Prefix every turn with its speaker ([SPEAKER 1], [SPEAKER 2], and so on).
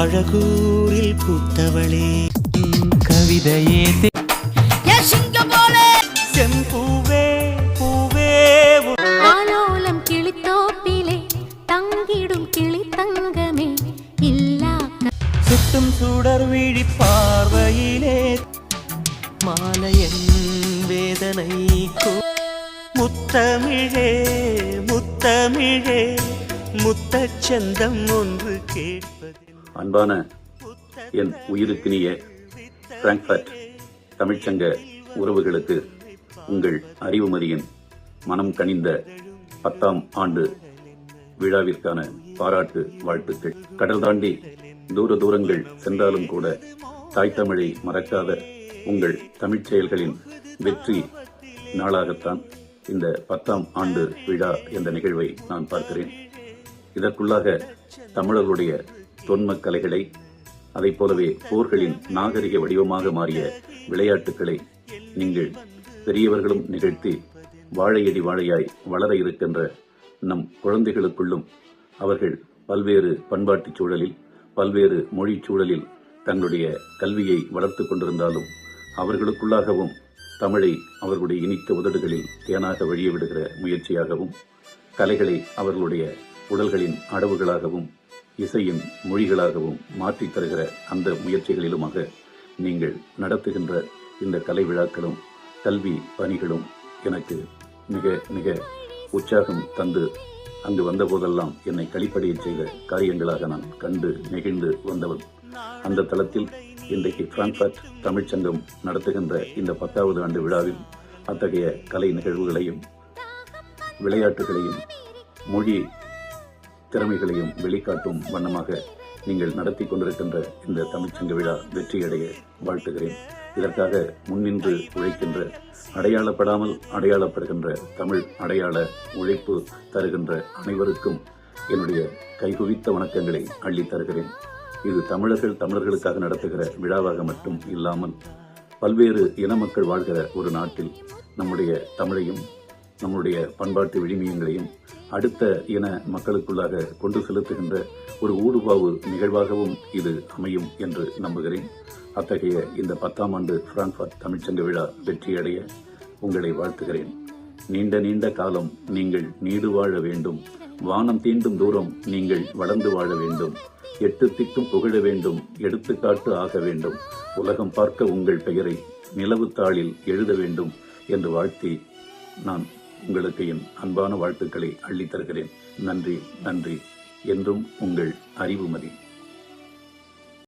[SPEAKER 1] அழகூரில் பூத்தவளே. கவிதையே செம்பூவே பூவே
[SPEAKER 2] ஆலோலம் கிளித்தோப்பிலே தங்கிடும் கிளி தங்கமே இல்லா
[SPEAKER 1] சுட்டும் சுடர் விழி பார்வையிலே மாலையன் வேதனை முத்தமிழே முத்தமிழே முத்தச்சந்தம் ஒன்று கேட்பதில்
[SPEAKER 3] அன்பான என் உயிருக்கினிய பிராங்க்ஃபர்ட் தமிழ்ச்சங்க உறவுகளுக்கு உங்கள் அறிவுமதியின் மனம் கனிந்த பத்தாம் ஆண்டு விழாவிற்கான பாராட்டு வாழ்த்துக்கள். கடல் தாண்டி தூர தூரங்கள் சென்றாலும் கூட தாய் தமிழை மறக்காத உங்கள் தமிழ்ச் செயல்களின் வெற்றி நாளாகத்தான் இந்த பத்தாம் ஆண்டு விழா என்ற நிகழ்வை நான் பார்க்கிறேன். இதற்குள்ளாக தமிழர்களுடைய தொன்மக் கலைகளை அதைப் போலவே போர்களின் நாகரிக வடிவமாக மாறிய விளையாட்டுகளை நீங்கள் பெரியவர்களும் நிகழ்த்தி வாழையடி வாழையாய் வளர இருக்கின்ற நம் குழந்தைகளுக்குள்ளும் அவர்கள் பல்வேறு பண்பாட்டுச் சூழலில் பல்வேறு மொழிச் சூழலில் தங்களுடைய கல்வியை வளர்த்து கொண்டிருந்தாலும் அவர்களுக்குள்ளாகவும் தமிழை அவர்களுடைய இனித்த உதடுகளில் தேனாக வழிய விடுகிற முயற்சியாகவும் கலைகளை அவர்களுடைய உடல்களின் அடவுகளாகவும் இசையின் மொழிகளாகவும் மாற்றித் தருகிற அந்த முயற்சிகளிலுமாக நீங்கள் நடத்துகின்ற இந்த கலை விழாக்களும் கல்வி பணிகளும் எனக்கு மிக மிக உற்சாகம் தந்து அங்கு வந்தபோதெல்லாம் என்னை கழிப்படைய செய்த காரியங்களாக நான் கண்டு நெகிழ்ந்து வந்தவன். அந்த தளத்தில் இன்றைக்கு பிராங்க்ஃபர்ட் தமிழ்ச்சங்கம் நடத்துகின்ற இந்த பத்தாவது ஆண்டு விழாவில் அத்தகைய கலை நிகழ்வுகளையும் விளையாட்டுகளையும் மொழி திறமைகளையும் வெளிக்காட்டும் வண்ணமாக நீங்கள் நடத்தி கொண்டிருக்கின்ற இந்த தமிழ்ச்சங்க விழா வெற்றியடைய வாழ்த்துகிறேன். இதற்காக முன்னின்று உழைக்கின்ற அடையாளப்படாமல் அடையாளப்படுகின்ற தமிழ் அடையாள உழைப்பு தருகின்ற அனைவருக்கும் என்னுடைய கைகுவித்த வணக்கங்களை அள்ளித் தருகிறேன். இது தமிழர்கள் தமிழர்களுக்காக நடத்துகிற விழாவாக மட்டும் இல்லாமல் பல்வேறு இன மக்கள் வாழ்கிற ஒரு நாட்டில் நம்முடைய தமிழையும் நம்முடைய பண்பாட்டு விழுமியங்களையும் அடுத்த இன மக்களுக்குள்ளாக கொண்டு செலுத்துகின்ற ஒரு ஊடுபாவு நிகழ்வாகவும் இது அமையும் என்று நம்புகிறேன். அத்தகைய இந்த பத்தாம் ஆண்டு பிராங்க்ஃபர்ட் தமிழ்ச்சங்க விழா வெற்றியடைய உங்களை வாழ்த்துகிறேன். நீண்ட நீண்ட காலம் நீங்கள் நீடு வாழ வேண்டும். வானம் தீண்டும் தூரம் நீங்கள் வளர்ந்து வாழ வேண்டும். எட்டு திக்கும் புகழ வேண்டும். எடுத்துக்காட்டு ஆக வேண்டும். உலகம் பார்க்க உங்கள் பெயரை நிலவு தாளில் எழுத வேண்டும் என்று வாழ்த்தி நான் உங்களுக்கு என் அன்பான வாழ்த்துக்களை அள்ளித்தருகிறேன் நன்றி நன்றி. என்றும் உங்கள் அறிவுமதி.